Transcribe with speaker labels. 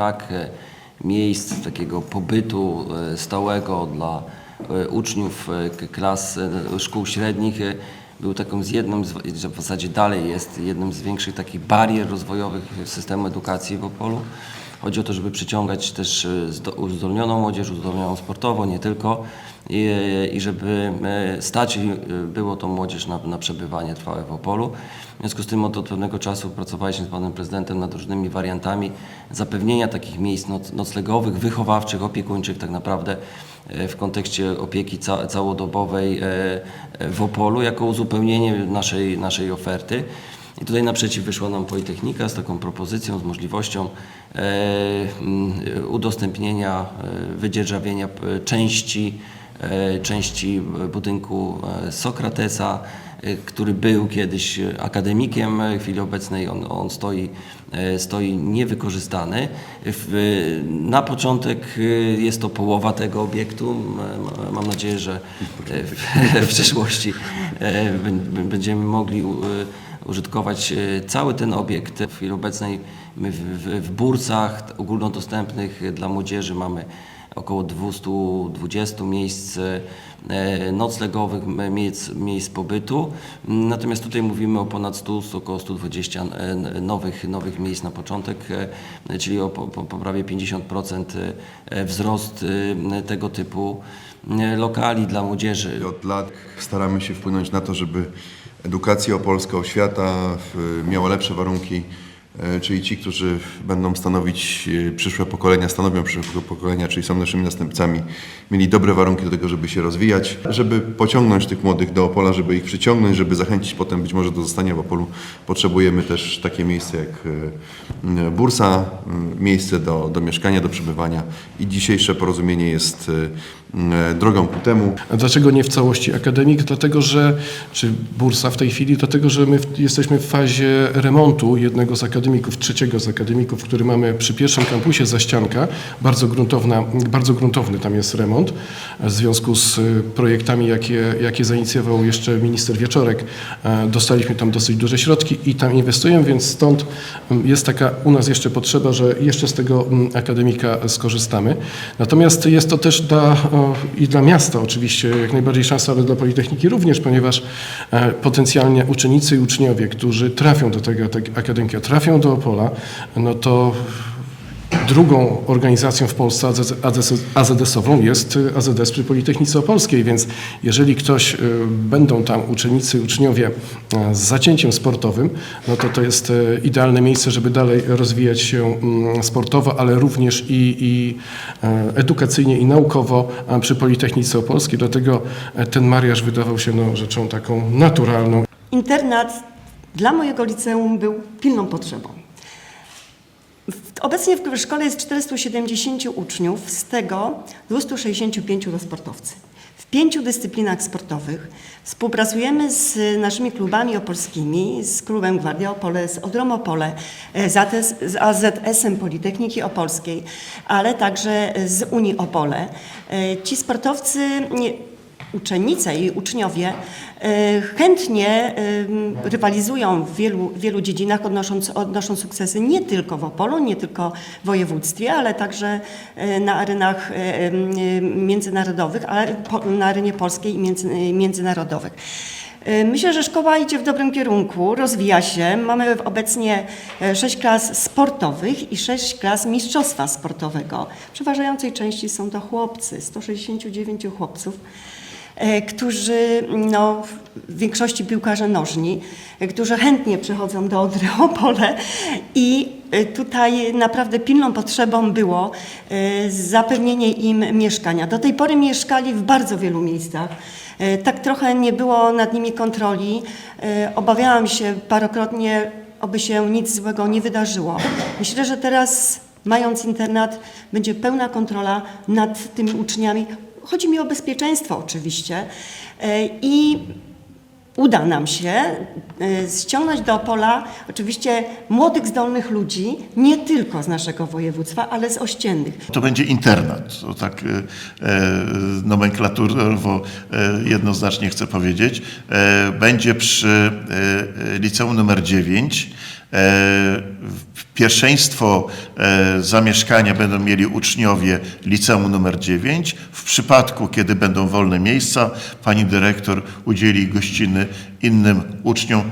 Speaker 1: brak e, miejsc takiego pobytu e, stałego dla e, uczniów klas szkół średnich był taką z jedną, że w zasadzie dalej jest jednym z większych takich barier rozwojowych systemu edukacji w Opolu. Chodzi o to, żeby przyciągać też e, zdo- uzdolnioną młodzież, uzdolnioną sportowo, nie tylko, i, i żeby e, stać e, było tą młodzież na, na przebywanie trwałe w Opolu. W związku z tym od, od pewnego czasu pracowaliśmy z panem prezydentem nad różnymi wariantami zapewnienia takich miejsc noc, noclegowych, wychowawczych, opiekuńczych tak naprawdę w kontekście opieki ca, całodobowej w Opolu jako uzupełnienie naszej, naszej oferty. I tutaj naprzeciw wyszła nam Politechnika z taką propozycją, z możliwością e, udostępnienia, e, wydzierżawienia p- części, e, części budynku e, Sokratesa, e, który był kiedyś akademikiem, e, w chwili obecnej on, on stoi, e, stoi niewykorzystany. Na początek e, jest to połowa tego obiektu. Mam nadzieję, że e, w, w przyszłości e, będziemy mogli użytkować e, cały ten obiekt. W chwili obecnej my w, w, w bursach ogólnodostępnych dla młodzieży mamy około 220 miejsc e, noclegowych, miejsc, miejsc pobytu. Natomiast tutaj mówimy o ponad 100, około 120 e, nowych, nowych miejsc na początek, e, czyli o po, po, prawie 50% e, wzrost tego typu lokali dla młodzieży.
Speaker 2: Od lat staramy się wpłynąć na to, żeby edukacja opolska, oświata miała lepsze warunki, czyli ci, którzy będą stanowić e, przyszłe pokolenia, stanowią przyszłe pokolenia, czyli są naszymi następcami, mieli dobre warunki do tego, żeby się rozwijać, żeby pociągnąć tych młodych do Opola, żeby ich przyciągnąć, żeby zachęcić potem być może do zostania w Opolu. Potrzebujemy też takie miejsce jak e, e, bursa, miejsce do, do mieszkania, do przebywania i dzisiejsze porozumienie jest e, e, drogą ku temu.
Speaker 3: A dlaczego nie w całości akademik? Dlatego, że, czy bursa w tej chwili, dlatego, że my jesteśmy w fazie remontu jednego z akademików, trzeciego z akademików, który mamy przy pierwszym kampusie Zaścianka. Bardzo, gruntowna, bardzo gruntowny tam jest remont w związku z y, projektami, jakie, jakie zainicjował jeszcze minister Wieczorek. e, Dostaliśmy tam dosyć duże środki i tam inwestujemy, więc stąd jest taka u nas jeszcze potrzeba, że jeszcze z tego akademika skorzystamy. Natomiast jest to też dla, i dla miasta oczywiście jak najbardziej szansa, ale dla Politechniki również, ponieważ e, potencjalnie uczennicy i uczniowie, którzy trafią do tego tak- akademika, trafią do Opola, no to drugą organizacją w Polsce AZS AZS-ową jest y, AZS przy Politechnice Opolskiej, więc jeżeli ktoś, y, będą tam uczennicy uczniowie e, z zacięciem sportowym, no to to jest idealne miejsce, żeby dalej rozwijać się mm, sportowo, ale również i, i edukacyjnie i naukowo przy Politechnice Opolskiej. Dlatego e, ten mariaż wydawał się no, rzeczą taką naturalną.
Speaker 4: Internat dla mojego liceum był pilną potrzebą. Obecnie w szkole jest 470 uczniów, z tego 265 to sportowcy. W pięciu dyscyplinach sportowych współpracujemy z naszymi klubami opolskimi, z klubem Gwardia Opole, z Odrom Opole, e, z AZS-em Politechniki Opolskiej, ale także z Unii Opole. E, Ci sportowcy uczennice i uczniowie e, chętnie e, rywalizują w wielu, wielu dziedzinach, odnosząc, odnoszą sukcesy nie tylko w Opolu, nie tylko w województwie, ale także e, na arenach międzynarodowych, ale na arenie polskiej i między, międzynarodowych. Myślę, że szkoła idzie w dobrym kierunku, rozwija się. Mamy obecnie sześć klas sportowych i sześć klas mistrzostwa sportowego. W przeważającej części są to chłopcy, 169 chłopców którzy no, w większości piłkarze nożni, e, którzy chętnie przychodzą do Odry Opole i e, tutaj naprawdę pilną potrzebą było e, zapewnienie im mieszkania. Do tej pory mieszkali w bardzo wielu miejscach. E, Tak trochę nie było nad nimi kontroli. E, Obawiałam się parokrotnie, oby się nic złego nie wydarzyło. Myślę, że teraz mając internat będzie pełna kontrola nad tymi uczniami. Chodzi mi o bezpieczeństwo oczywiście E, i uda nam się e, ściągnąć do Opola oczywiście młodych, zdolnych ludzi, nie tylko z naszego województwa, ale z ościennych.
Speaker 5: To będzie internat, to tak e, nomenklaturowo jednoznacznie chcę powiedzieć. Będzie przy liceum numer 9 Pierwszeństwo e, zamieszkania będą mieli uczniowie liceum numer 9. W przypadku, kiedy będą wolne miejsca, pani dyrektor udzieli gościny innym uczniom.